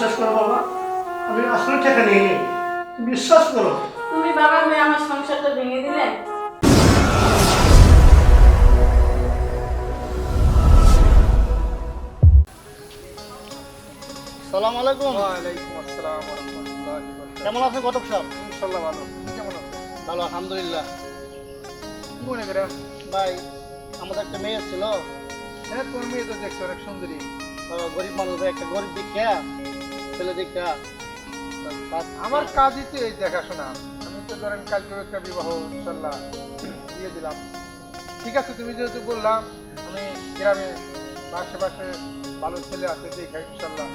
বিশ্বাস করো বাবা আমি আসলে টাকা নিয়ে নিই। বিশ্বাস করো। তুমি বাবা হয়ে আমার সংসারটা ভেঙে দিলে? সালাম আলাইকুম। ওয়ালাইকুম আসসালাম ওয়া রাহমাতুল্লাহি ওয়া বারাকাতুহু। কেমন আছেন কটক সাহেব ইনশাআল্লাহ ভালো। কেমন আছো ভালো আলহামদুলিল্লাহ। মনে করে। ভাই আমাদের একটা মেয়ে ছিল। হ্যাঁ তোর মেয়ে তো দেখছ অনেক সুন্দরী। গরিব মানুষ একটা গরিব দীক্ষা ছেলে দীক্ষা আমার কাজই তো এই দেখাশোনা। আমি তো ধরেন কালকে একটা বিবাহ ইনশাল্লাহ দিয়ে দিলাম। ঠিক আছে তুমি যেহেতু বললাম আমি গ্রামে বা আশেপাশে ভালো ছেলে আছে দেখে ইনশাল্লাহ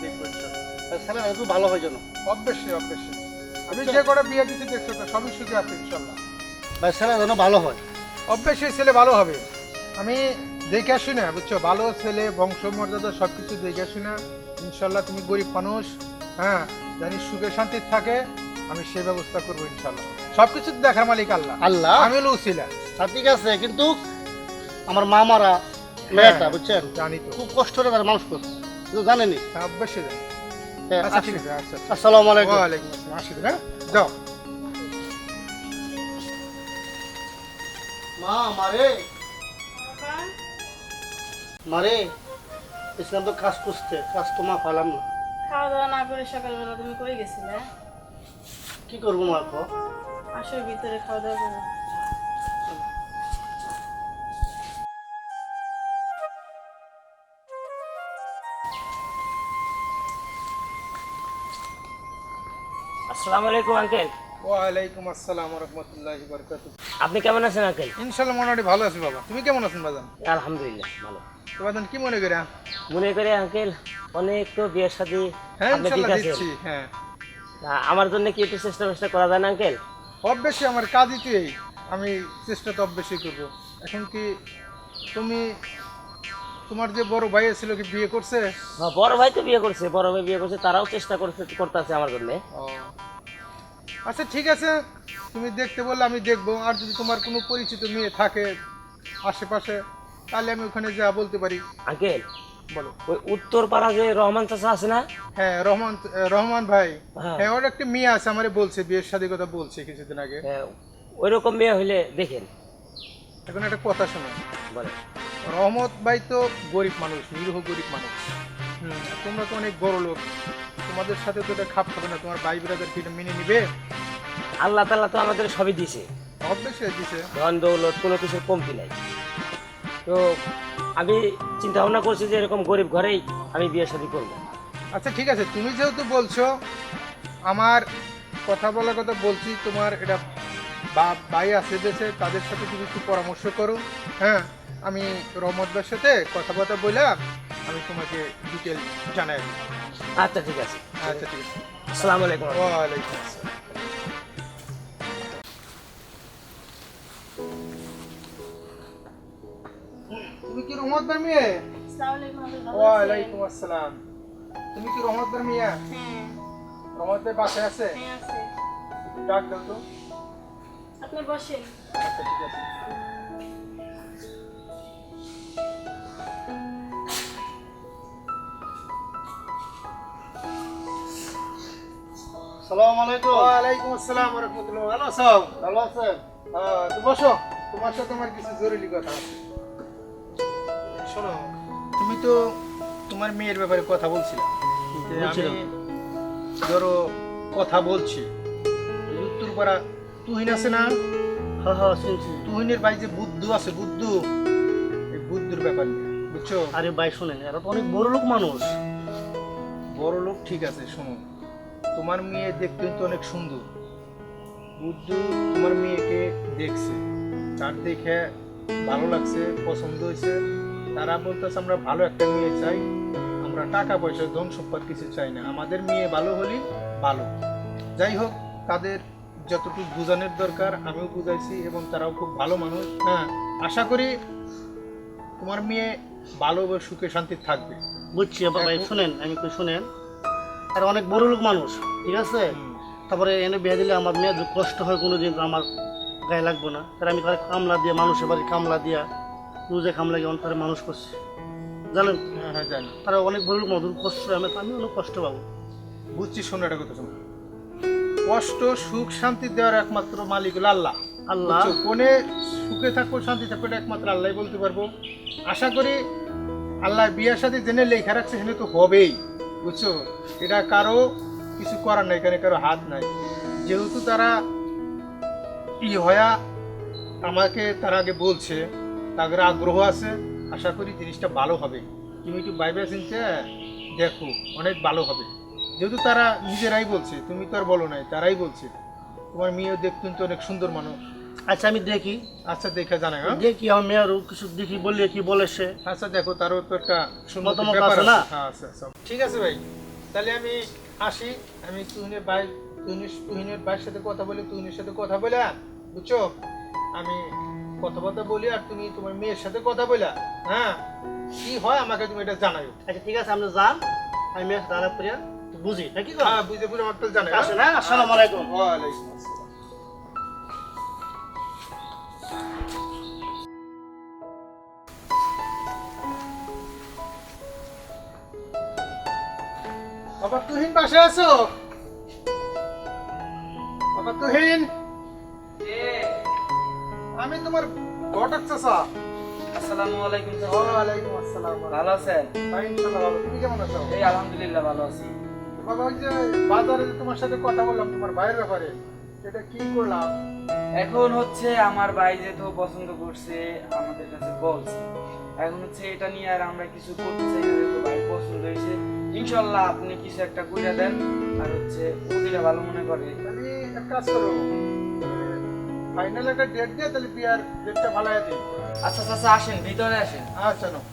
দেখব ইনশাল্লাহ। ছেলেরা একটু ভালো হয় যেন। অবশ্যই অবশ্যই। আমি যে কটা বিয়ে দিচ্ছি দেখছ তো সবই সুখে আছে ইনশাল্লাহ। ভাই ছেলে যেন ভালো হয়। অবশ্যই ছেলে ভালো হবে। আমি দেখে আসি না বুঝছ? ভালো ছেলে বংশ মর্যাদা সব কিছু দেখে আসি না। ইনশাল্লাহ তুমি গরিব মানুষ হ্যাঁ? জানি সুখে শান্তি থাকে আমি সেই ব্যবস্থা করব ইনশাল্লাহ। সব কিছু দেখার মালিক আল্লাহ। আল্লাহ? আমি তা ঠিক আছে কিন্তু আমার মা মারা মেয়েটা বুঝছেন? জানি তো। খুব কষ্ট করে তারা মানুষ করছে। কিন্তু জানেনি? হ্যাঁ, অবশ্যই জানি। হ্যাঁ, আচ্ছা ঠিক আছে আচ্ছা। আসসালামু আলাইকুম। ওয়ালাইকুম আসসালাম আসি হ্যাঁ? যাও। মা মারে মারে ইসলাম তো কাজ করছে কাজ তো মা পালাম না। খাওয়া দাওয়া না করে সকালবেলা তুমি কই গেছিলে? কি করব মা কো? আসো ভিতরে খাওয়া দাওয়া করো আসসালামু আলাইকুম আঙ্কেল। ওয়ালাইকুম আসসালাম রহমতুল্লাহ বরকাত আপনি কেমন আছেন আঙ্কেল? ইনশাল্লাহ মোটামুটি ভালো আছি বাবা। তুমি কেমন আছেন বাজান? আলহামদুলিল্লাহ ভালো। তো বাজান কি মনে করে? মনে করে আঙ্কেল অনেক তো বিয়ের সাথে হ্যাঁ আপনি ঠিক আছেন দিচ্ছি হ্যাঁ। আমার জন্য কি একটু চেষ্টা চেষ্টা করা যায় না আঙ্কেল অবশ্যই আমার কাজই তো এই আমি চেষ্টা তো অবশ্যই করব। এখন কি তুমি তোমার যে বড় ভাই ছিল কি বিয়ে করছে? হ্যাঁ, বড় ভাই তো বিয়ে করছে বড় ভাই বিয়ে করছে তারাও চেষ্টা করতে করতেছে আমার জন্য। আচ্ছা ঠিক আছে। তুমি দেখতে বললে আমি দেখব। আর যদি তোমার কোনো পরিচিত মেয়ে থাকে আশেপাশে তাহলে আমি ওখানে যা বলতে পারি। আঙ্কেল বলো। ওই উত্তর পাড়া যে রহমান চাচা আছে না? হ্যাঁ রহমান রহমান ভাই। হ্যাঁ। হ্যাঁ ওর একটা মেয়ে আছে আমারে বলছে বিয়ের কথা বলছে কিছুদিন আগে। হ্যাঁ, মেয়ে হইলে দেখেন। এখন একটা কথা শোনো। বলে রহমত ভাই তো গরিব মানুষ নিরীহ গরিব মানুষ। হুম, তোমরা তো অনেক বড় লোক। তোমাদের সাথে তো এটা খাপ খাবে না তোমার ভাই ব্রাদার কি মেনে নিবে? আল্লাহ তাল্লাহ তো আমাদের সবই দিছে অবশ্যই দিছে ধন দৌলত কোনো কিছুর কমতি নাই। তো আমি চিন্তা ভাবনা করছি যে এরকম গরিব ঘরেই আমি বিয়ে শাদী করব। আচ্ছা ঠিক আছে। তুমি যেহেতু বলছো আমার কথা বলার কথা বলছি তোমার এটা বা- ভাই আছে দেশে তাদের সাথে তুমি একটু পরামর্শ করো। হ্যাঁ আমি রহমত ভাইয়ের সাথে কথাবার্তা বললাম আমি তোমাকে ডিটেল জানাই আচ্ছা ঠিক আছে। আচ্ছা ঠিক আছে। আসসালামু আলাইকুম। ওয়ালাইকুম আসসালাম। কি রহমত ভাইয়ের মেয়ে? ওয়ালাইকুম আসসালাম। তুমি কি রহমত ভাইয়ের মেয়ে হ্যাঁ। রহমত ভাই বাসায় আছে? হ্যাঁ ডাক দাও তো। আপনি বসেন। আচ্ছা ঠিক আছে। সালাম আলাইকুম। ওয়ালাইকুম আসসালাম ওয়া রাহমাতুল্লাহ। ভালো আছো? ভালো আছেন। হ্যাঁ তো বসো। তোমার সাথে আমার কিছু জরুরি কথা আছে। তুমি তো তোমার মেয়ের ব্যাপারে কথা বলছিলে যে আমি বলছিলাম। ধরো কথা বলছি। উত্তরপাড়া তুহিন আছে না? হ্যাঁ হ্যাঁ শুনছি। তুহিনের ভাই যে বুদ্ধু আছে বুদ্ধু। এই বুদ্ধুর ব্যাপার নিয়ে, বুঝছ? আরে ভাই শুনেন এরা তো অনেক বড় লোক মানুষ। বড় লোক ঠিক আছে শোনো। তোমার মেয়ে দেখতে কিন্তু অনেক সুন্দর। বুদ্ধু তোমার মেয়েকে দেখছে। তার দেখে ভালো লাগছে পছন্দ হয়েছে। তারা বলতেছে আমরা ভালো একটা মেয়ে চাই আমরা টাকা পয়সা ধন সম্পদ কিছু চাই না। আমাদের মেয়ে ভালো হলেই ভালো। যাই হোক তাদের যতটুকু বোঝানোর দরকার আমিও বুঝাইছি এবং তারাও খুব ভালো মানুষ। হ্যাঁ আশা করি তোমার মেয়ে ভালো বা সুখে শান্তি থাকবে। বুঝছি ভাই শুনেন আমি একটু শুনেন। আর অনেক বড় লোক মানুষ ঠিক আছে? তারপরে এনে বিয়ে দিলে আমার মেয়ে কষ্ট হয় কোনো দিন আমার গায়ে লাগবো না। তাহলে আমি তার কামলা দিয়ে মানুষের বাড়ি কামলা দিয়া রোজে কামলা গিয়ে তারা মানুষ করছে। জানেন? হ্যাঁ হ্যাঁ জানি। তারা অনেক বড় মধুর কষ্ট আমি আমি অনেক কষ্ট পাবো। বুঝছি শোনো একটা কথা শোনো। কষ্ট সুখ শান্তি দেওয়ার একমাত্র মালিক হলো আল্লাহ। আল্লাহ। বুঝছ? কোনে সুখে থাকব শান্তি থাকব এটা একমাত্র আল্লাহ বলতে পারব। আশা করি আল্লাহ বিয়ার সাথে জেনে লেখা রাখছে সেখানে তো হবেই। বুঝছ? এটা কারও কিছু করার নাই এখানে কারও হাত নাই। যেহেতু তারা ই হয়া আমাকে তারা আগে বলছে তাদের আগ্রহ আছে। আশা করি জিনিসটা ভালো হবে। তুমি একটু বাইবে চিনতে দেখো অনেক ভালো হবে। যেহেতু তারা নিজেরাই বলছে তুমি তো আর বলো নাই তারাই বলছে। তোমার মেয়েও দেখতে কিন্তু অনেক সুন্দর মানুষ। আচ্ছা আমি দেখি। আচ্ছা দেখে জানাই হ্যাঁ। দেখি আমার মেয়েরও কিছু দেখি বললে কি বলে সে? আচ্ছা দেখো তারও তো একটা সুন্দর মতামত আছে না? আচ্ছা আচ্ছা ঠিক আছে ভাই তাহলে আমি আসি। আমি তুহিনের ভাই তুহিনের তুহিনের ভাইয়ের সাথে কথা বলি তুহিনের সাথে কথা বলে বুঝছ? আমি কথাবার্তা বলি আর তুমি তোমার মেয়ের সাথে কথা বলে। হ্যাঁ? কি হয় আমাকে তুমি এটা জানাই আচ্ছা ঠিক আছে আপনি যান। আমি মেয়ের সাথে আলাপ করিয়া বুঝি নাকি তো হ্যাঁ বুঝে বুঝে আমার তো জানাই আসেন হ্যাঁ? আসসালামু আলাইকুম। ওয়ালাইকুম আসসালাম। বাবা তুহিন পাশে আছো? বাবা তুহিন? তোমার ঘটক চাচা আসসালামু আলাইকুম চাচা। ওয়ালাইকুম আসসালাম। ভালো আছেন? ভাই ভালো। তুমি কেমন আছো? এই আলহামদুলিল্লাহ ভালো আছি। বাবা ওই যে বাজারে তোমার সাথে কথা বললাম তোমার ভাইয়ের ব্যাপারে এটা কি করলাম? এখন হচ্ছে আমার ভাই যেহেতু পছন্দ করছে আমাদের কাছে বলছে। এখন হচ্ছে এটা নিয়ে আর আমরা কিছু করতে চাই না যেহেতু ভাই পছন্দ হয়েছে। ইনশাল্লাহ আপনি কিছু একটা কইরা দেন আর হচ্ছে ও যেটা ভালো মনে করে। তাহলে এক কাজ করো ফাইনাল একটা ডেট দিয়ে তাহলে বিয়ার ডেটটা ভালাই দিই আচ্ছা চাচা আসেন ভিতরে আসেন আচ্ছা নাও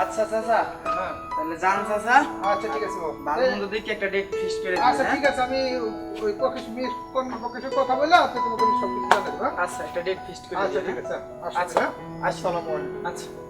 আচ্ছা চাচা হ্যাঁ তাহলে যান চাচা আচ্ছা ঠিক আছে ভালো মন্দ দেখে একটা ডেট ফিক্স করে দিন আচ্ছা হ্যাঁ? ঠিক আছে আমি ওই পকেশ মিস কোন পকেশে কথা বলে আপনি তোমাকে সব কিছু হ্যাঁ? আচ্ছা একটা ডেট ফিক্স করে আচ্ছা ঠিক হ্যাঁ? আছে আচ্ছা। হ্যাঁ আসসালামু আলাইকুম আচ্ছা আচ্ছা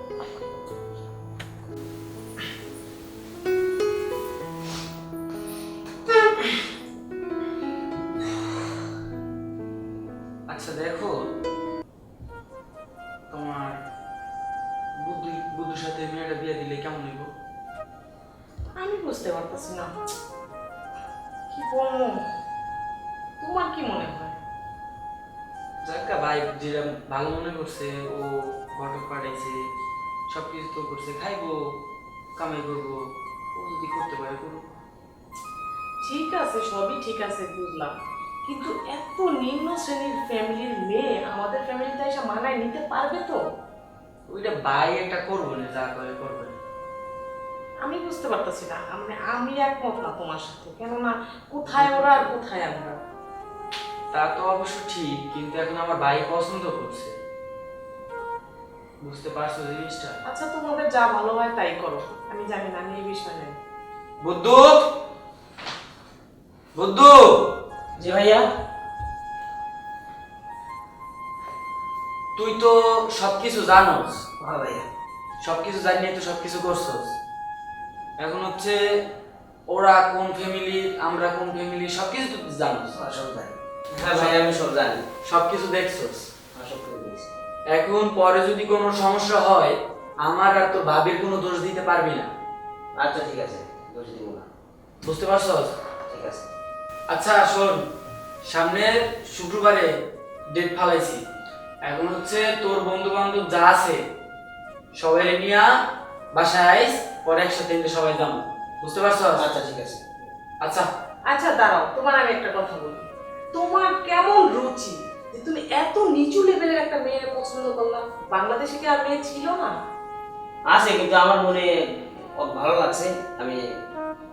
করছে খাইবো কামাই করব ও যদি করতে পারে করুক। ঠিক আছে সবই ঠিক আছে বুঝলাম। কিন্তু এত নিম্ন শ্রেণির ফ্যামিলির মেয়ে আমাদের ফ্যামিলিতে এসে মানায় নিতে পারবে তো? ওইটা ভাই একটা করব না যা করে করবে। আমি বুঝতে পারতেছি না মানে আমি একমত না তোমার সাথে কেননা কোথায় ওরা আর কোথায় আমরা? তা তো অবশ্য ঠিক কিন্তু এখন আমার ভাই পছন্দ করছে। বুঝতে পারছ জিনিসটা? আচ্ছা তোমাদের যা ভালো হয় তাই করো। আমি জানি না আমি এই বিষয় নেই বুদ্ধু! বুদ্ধু! জি ভাইয়া? তুই তো সবকিছু জানোস। হ্যাঁ ভাইয়া। সবকিছু জানিয়ে তো সবকিছু করছোস। এখন হচ্ছে ওরা কোন ফ্যামিলি আমরা কোন ফ্যামিলি সবকিছু তো জানোস। সব জানি। হ্যাঁ ভাই আমি সব জানি। সবকিছু দেখছোস। সব করে দিয়েছি এখন পরে যদি কোনো সমস্যা হয় আমার আর তো ভাবির কোনো দোষ দিতে পারবি না। আচ্ছা ঠিক আছে। দোষ দিব না। বুঝতে পারছস? ঠিক আছে। আচ্ছা শোন সামনের শুক্রবারে ডেট ফালাইছি। এখন হচ্ছে তোর বন্ধু বান্ধব যা আছে সবাই নিয়ে বাসায় আইস পরে একসাথে মিলে সবাই যাব। বুঝতে পারছ আচ্ছা ঠিক আছে। আচ্ছা। আচ্ছা দাঁড়াও তোমার আমি একটা কথা বলি। তোমার কেমন রুচি? যে তুমি এত নিচু লেভেলের একটা মেয়ের পছন্দ করলাম বাংলাদেশে কি আর মেয়ে ছিল না? আছে কিন্তু আমার মনে ভালো লাগছে আমি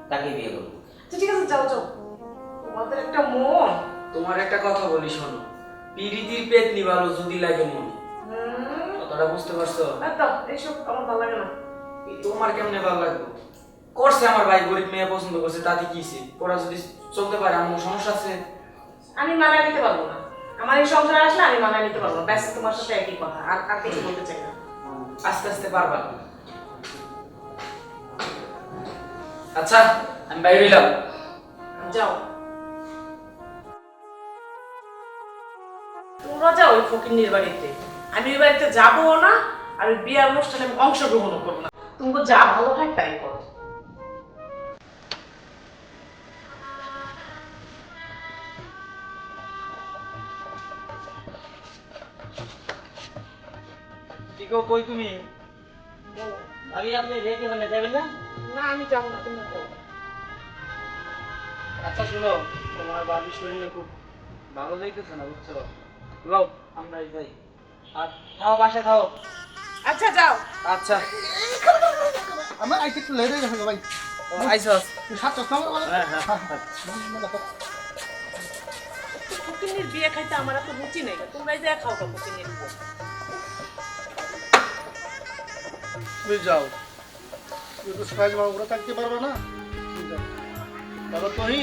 তাকে বিয়ে করব। আচ্ছা ঠিক আছে যাও যাও। তোমাদের একটা মন। তোমার একটা কথা বলি শোনো। পিরিতির পেতনি ভালো যদি লাগে মন। কথাটা বুঝতে পারছ? এইসব আমার ভালো লাগে না। তোমার কেমনে ভালো লাগবে? করছে আমার ভাই গরিব মেয়ে পছন্দ করছে তাতে কি হইছে? ওরা যদি চলতে পারে আমার সমস্যা আছে? আমি মানায় নিতে পারব না। আমার এই সংসারে আসলে আমি মানায় নিতে পারব ব্যাস তোমার সাথে একই কথা। আর আর কিছু বলতে চাই না। আস্তে আস্তে পারবা আচ্ছা আমি বাইরে হইলাম। যাও। তোমরা যাও ওই ফকিন্নির বাড়িতে। আমি ওই বাড়িতে যাব না আর বিয়ার অনুষ্ঠানে আমি অংশগ্রহণও করব না। তুমি যা ভালো হয় তাই করো। গো কই তুমি? আমি আপনি রেডি হলে যাবেন না? না আমি যাব না তুমি যাও। আচ্ছা শুনো তোমার বাড়ির শরীরে খুব ভালো যাইতেছে না বুঝছ? লও আমরা যাই। আর খাও বাসা খাও আচ্ছা যাও। আচ্ছা। আমার আইতে একটু লেট হয়ে গেছে ভাই। আইসস তুই সাতটার সময় বলো। হ্যাঁ হ্যাঁ ফকিন্নির বিয়ে খাইতে আমার এত রুচি নেই তোমরা যা খাও গা তুমি যাও। তুমি তো সাইজ মামা থাকতে পারবে না। বাবা তুই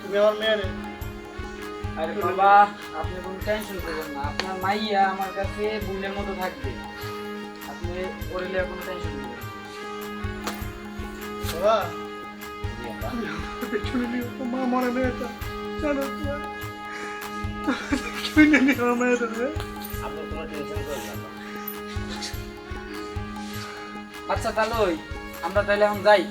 তুমি আমার মেয়ের আরে বাবা আপনি কোনো টেনশন করবেন না। আপনার মাইয়া আমার কাছে বোনের মতো থাকবে। আপনি ওরে লিয়ে কোনো টেনশন করবেন বাবা শুনে নিও তো মা মরে মেয়েটা জানো শুনে নিও আমার মেয়েটা রে আপনি কোনো টেনশন আচ্ছা তাহলে ওই আমরা তাহলে এখন যাই।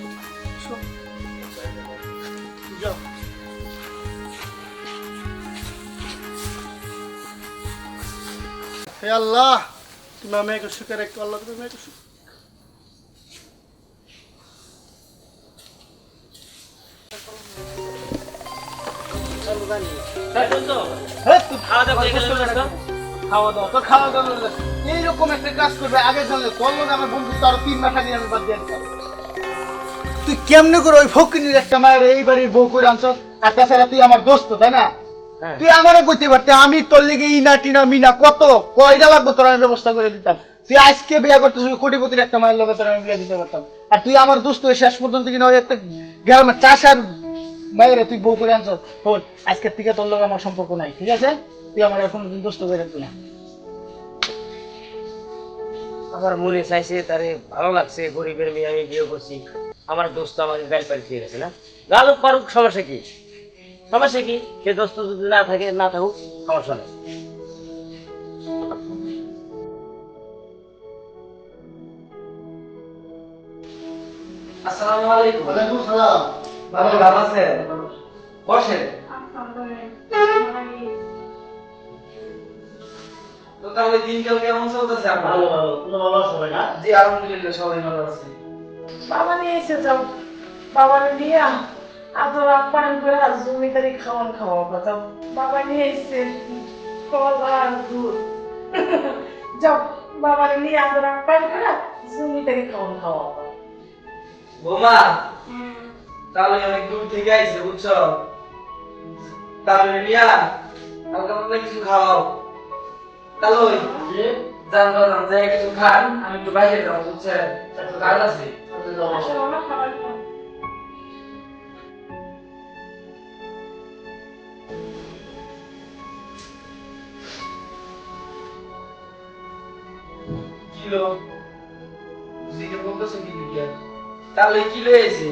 হে আল্লাহ তুমি আমাকে সুখে রেখো আল্লাহ তুমি আমাকে সুখ হ্যাঁ তুই খাওয়া দাওয়া গেল না? খাওয়া দাওয়া তো খাওয়া দাওয়া এইরকম একটা কাজ করবে আগে জানলে করল না আমার বন্ধু তো আরও তিন মাস আগে আমি বাদ দিয়ে তুই কেমনে করে ওই ফকিনির একটা মায়ের এই বাড়ির বউ করে আনছ? আর তাছাড়া তুই আমার দোস্ত তাই না? হ্যাঁ। তুই আমারে কইতে পারতে আমি তোর লেগে ইনা টিনা মিনা কত কয়টা লাগবে তোর আমি ব্যবস্থা করে দিতাম? তুই আজকে বিয়ে করতেছিস কোটিপতির একটা মায়ের লগে তোর আমি বিয়ে দিতে পারতাম। আর তুই আমার দোস্ত হয়ে শেষ পর্যন্ত কিনা ওই একটা গ্রামের চাষার মায়ের তুই বউ করে আনছ? হল আজকের থেকে তোর লগে আমার সম্পর্ক নাই ঠিক আছে? তুই আমার এখন দোস্ত করে রাখবি না। আমার মনে চাইছে তারে ভালো লাগছে গরিবের মেয়ে আমি বিয়ে করছি। আমার দোস্ত আমাকে গাড়ি পাড়ি দিয়ে গেছে না? গালুক পারুক সমস্যা কি? সমস্যা কি? সে দোস্ত যদি না থাকে না থাকুক সমস্যা নেই। আসসালামু আলাইকুম। ওয়ালাইকুম সালাম। বাবা ভালো আছেন? বসেন। তো তাহলে দিনকাল কেমন চলতেছে আপনার? ভালো ভালো। তুমি ভালো আছো ভাই না। জি আলহামদুলিল্লাহ সবাই ভালো আছে বাবা নিয়ে এসে যাও। বাবা নিয়ে আদর আপ্যায়ন করে আর জমিদারি খাওয়ান খাওয়া কথা। বাবা নিয়ে এসে কলা আর দুধ। যাও বাবা নিয়ে আদর আপ্যায়ন করে জমিদারি খাওয়ান খাওয়া বোমা তাহলে অনেক দূর থেকে আইছে বুঝছ? তাহলে নিয়া হালকা পাতলা কিছু খাওয়াও। তাহলে ওই জান বাজান যাই খান আমি একটু বাইরে যাব বুঝছেন? একটু কাজ আছে। খাবার কিলো বলতেছে কি দিকে তাহলে কি লয়েছে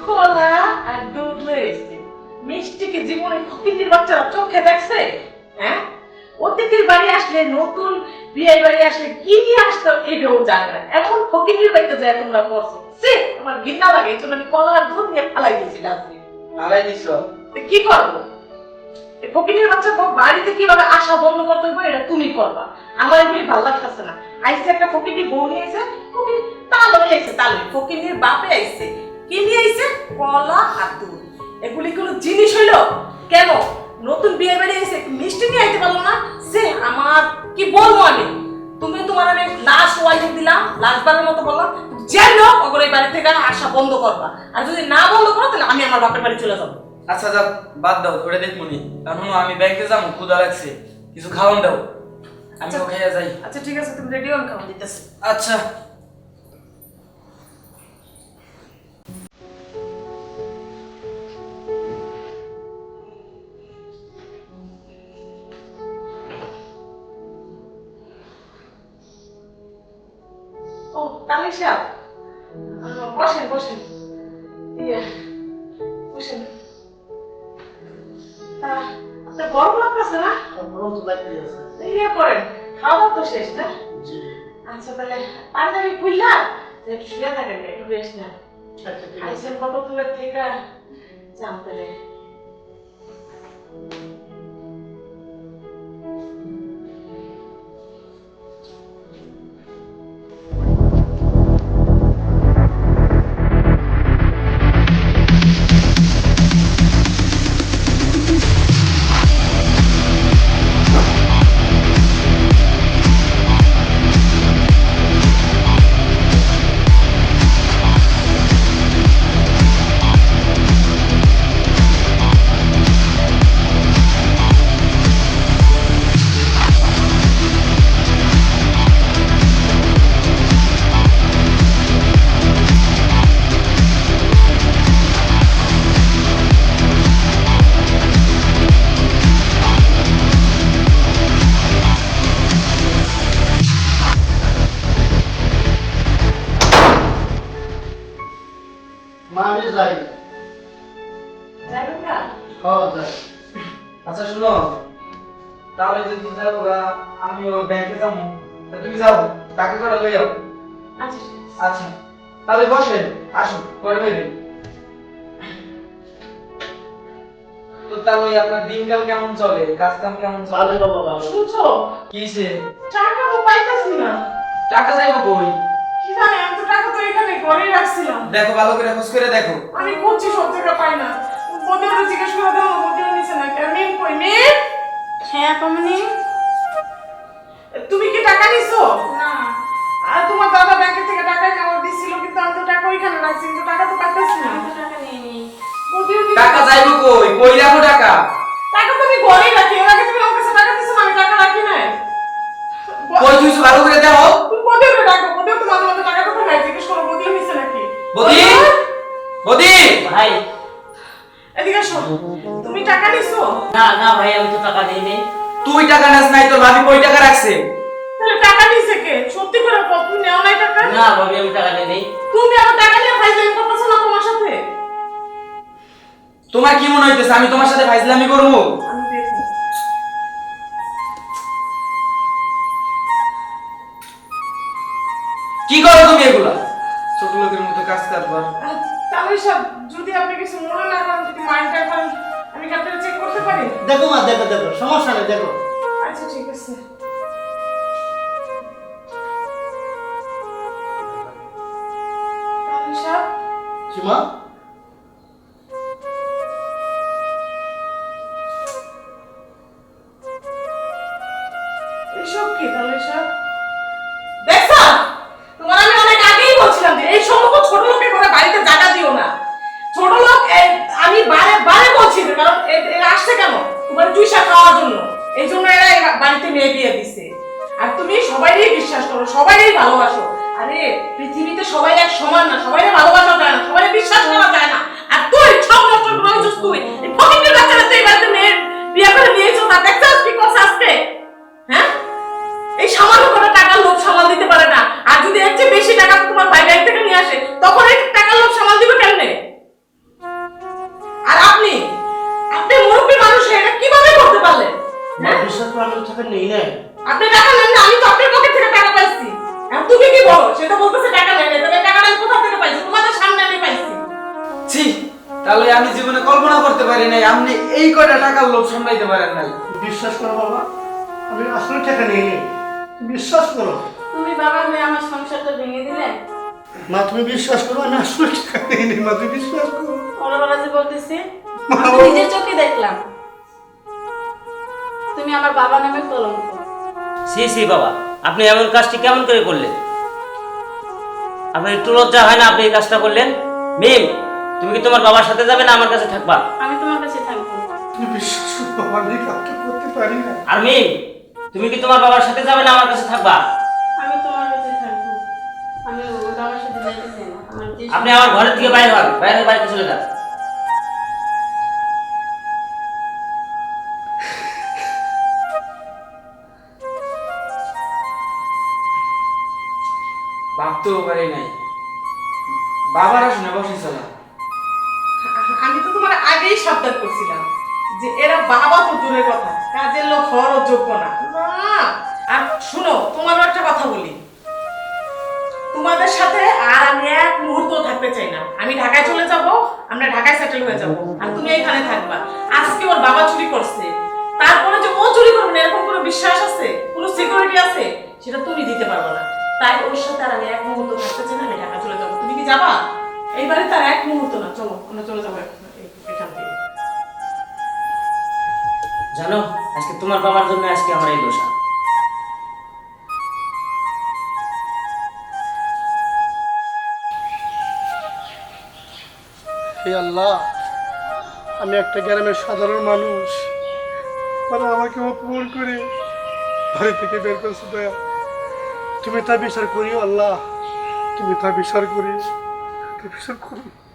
কলা আর দুধ লয়েছে মিষ্টিকে জীবনে ফকিন্দির বাচ্চারা চোখে দেখছে? হ্যাঁ? অতিথির বাড়ি আসলে নতুন বিয়ের বাড়ি আসলে কি নিয়ে আসতো এটাও জানে না। এমন ফকিন্দির বাড়িতে যায় তোমরা করছ সে আমার ঘৃণা লাগে এই জন্য আমি কলা আর দুধ নিয়ে ফালাই দিয়েছি ডাস্টবিন দিছ? কি করব? এই ফকিনের বাচ্চা বাড়িতে কীভাবে আসা বন্ধ করতে হবে এটা তুমি করবা। আমার এগুলি ভালো লাগতেছে না। আইসে একটা ফকিনি বউ নিয়ে এসে ফকিনি তালো বাপে আইসে। কি নিয়ে আইসে? কলা দুধ। এগুলি কোনো জিনিস হইল? কেন? নতুন বিয়ে বাড়ি এসে মিষ্টি নিয়ে আইতে পারল না? সে আমার কি বলব আমি? তুমি তোমার আমি লাস্ট ওয়ার্নিং দিলাম লাস্ট বারের মতো বললাম যেন ওগুলো এই বাড়ি থেকে আসা বন্ধ করবা। আর যদি না বন্ধ করো তাহলে আমি আমার বাপের বাড়ি চলে যাব। আচ্ছা যাক বাদ দাও ধরে দেখব নি। কারণ আমি ব্যাংকে যাব ক্ষুদা লাগছে। কিছু খাওয়ান দাও। আমি আচ্ছা। খাইয়া যাই। আচ্ছা ঠিক আছে তুমি রেডি হন খাওয়া দিতেছি। আচ্ছা। করে লই যাও। আচ্ছা আচ্ছা তাহলে বসেন আসুন পরে তো তাহলে আপনার দিনকাল কেমন চলে? কাজ কাম কেমন চলে? ভালো বাবা ভালো। শুনছো? কিসে টাকা তো পাইতাছি না। টাকা যাইবো কই? কি জানি আমি তো টাকা তো এখানে ঘরেই রাখছিলাম। দেখো ভালো করে খোঁজ করে দেখো। আমি খুঁজছি সব জায়গা পাই না। বদিওরে জিজ্ঞেস করে দাও না বদিও নিছে না? কেন মেম কই মেম হ্যাঁ কমনি। তুমি কি টাকা নিছো? না। আর তোমার দাদা ব্যাংকে থেকে টাকা কামার দিছিল কিন্তু আমি তো টাকা ওইখানে রাখছি কিন্তু টাকা তো পাইতেছি না। টাকা নিয়ে নিই টাকা যাইবো কই? কই রাখো টাকা? টাকা তো আমি ঘরেই রাখি এর আগে তুমি আমার কাছে টাকা দিছো আমি টাকা রাখি নাই। কই তুইছো ভালো করে দেখো। তুমি বদিওরে ডাকো বদিও তো মাঝে মাঝে টাকা তো নাই জিজ্ঞেস করো বদিও নিছে নাকি? বদি? বদি? ভাই। এদিকে আসো। তুমি টাকা নিছো না না ভাই আমি তো টাকা দিই নেই তুই টাকা নাস নাই তোর ভাবি কই টাকা রাখছে? নিছে কে সত্যি করে বল, তুমি নেও নাই টাকা? না ভাবি আমি টাকা নেই। তুমি আমার টাকা নিয়ে ফাইজলামি করতেছো না তোমার সাথে? তোমার কি মনে হইতেছে আমি তোমার সাথে ফাইজলামি করব? কি করো তুমি এগুলা? ছোট লোকের মতো কাজ কারবার তাহলে সব যদি আপনি কিছু মনে না করেন যদি মাইন্ডটা করেন আমি কি চেক করতে পারি? দেখো মা দেখো দেখো সমস্যা নেই দেখো। আচ্ছা ঠিক আছে। কি মা টাকা তোমার ভাই ব্যাংক থেকে নিয়ে আসে তখন এই টাকার লোভ সামাল দিবে কেমনে? আর আপনি? আপনি মুরব্বী মানুষ হয়ে এটা কীভাবে করতে পারলেন? মা বিশ্বাস করে আমি টাকা নেই না। আপনি টাকা নেন না আমি তো আপনার পকেট থেকে টাকা পাইছি। এখন তুমি কি বলো? সেটা বলতেছে টাকা নেন না তাহলে টাকাটা আমি কোথা থেকে পাইছি? তোমাদের সামনে আমি পাইছি। ছি তাহলে আমি জীবনে কল্পনা করতে পারি নাই আপনি এই কয়টা টাকার লোভ সামলাইতে পারেন নাই। বিশ্বাস করো বাবা আমি আসলে টাকা নিই। বিশ্বাস করো। বাবা হয়ে আমার সংসারটা ভেঙে দিলে? মা তুমি বিশ্বাস করো? আমি আসলে টাকা মা তুমি বিশ্বাস করো? ওরা যে বলতেছি আমি নিজের চোখে দেখলাম। তুমি আমার বাবা নামে কলঙ্ক। সি সি বাবা আপনি এমন কাজটি কেমন করে করলেন? আপনার একটু লজ্জা হয় না আপনি এই কাজটা করলেন? মিম তুমি কি তোমার বাবার সাথে যাবে না আমার কাছে থাকবা? আমি তোমার কাছে থাকব। তুমি বিশ্বাস করো? আমি কাউকে করতে পারি না। আর মিম তুমি কি তোমার বাবার সাথে যাবে না আমার কাছে থাকবা? আমি ওর বাবার সাথে যেতে চাই না আমার যে আপনি আমার ঘরের থেকে বাইরে হন বাইরে বাড়িতে চলে যান। ভাবতেও পারি নাই। বাবার শুনে বসেছিল আমি তো তোমার আগেই সাবধান করছিলাম যে এরা বাবা তো দূরের কথা কাজের লোক হওয়ারও যোগ্য না। না আর শুনো তোমারও একটা কথা বলি। তোমাদের সাথে আর আমি এক মুহূর্ত থাকতে চাই না। আমি ঢাকায় চলে যাব, আমরা ঢাকায় সেটেল হয়ে যাব, আর তুমি এখানে থাকবা। আজকে ওর বাবা চুরি করছে। তারপরে যে ও চুরি করবে না, এরকম কোনো বিশ্বাস আছে? কোনো সিকিউরিটি আছে? সেটা তুমি দিতে পারবে না। তাই ওর সাথে আর আমি এক মুহূর্ত থাকতে চাই না, আমি ঢাকা চলে যাব। তুমি কি যাবা? এইবারে তার এক মুহূর্ত না, চলো, আমরা চলে যাব জানো, আজকে তোমার বাবার জন্য আজকে আমার এই দোষা। হে আল্লাহ, আমি একটা গ্রামের সাধারণ মানুষ। তারা আমাকে অপমান করে। ঘরে থেকে বের করছে দয়া। তুমি তা বিচার করিও আল্লাহ। তুমি তা বিচার করি তা বিচার করো।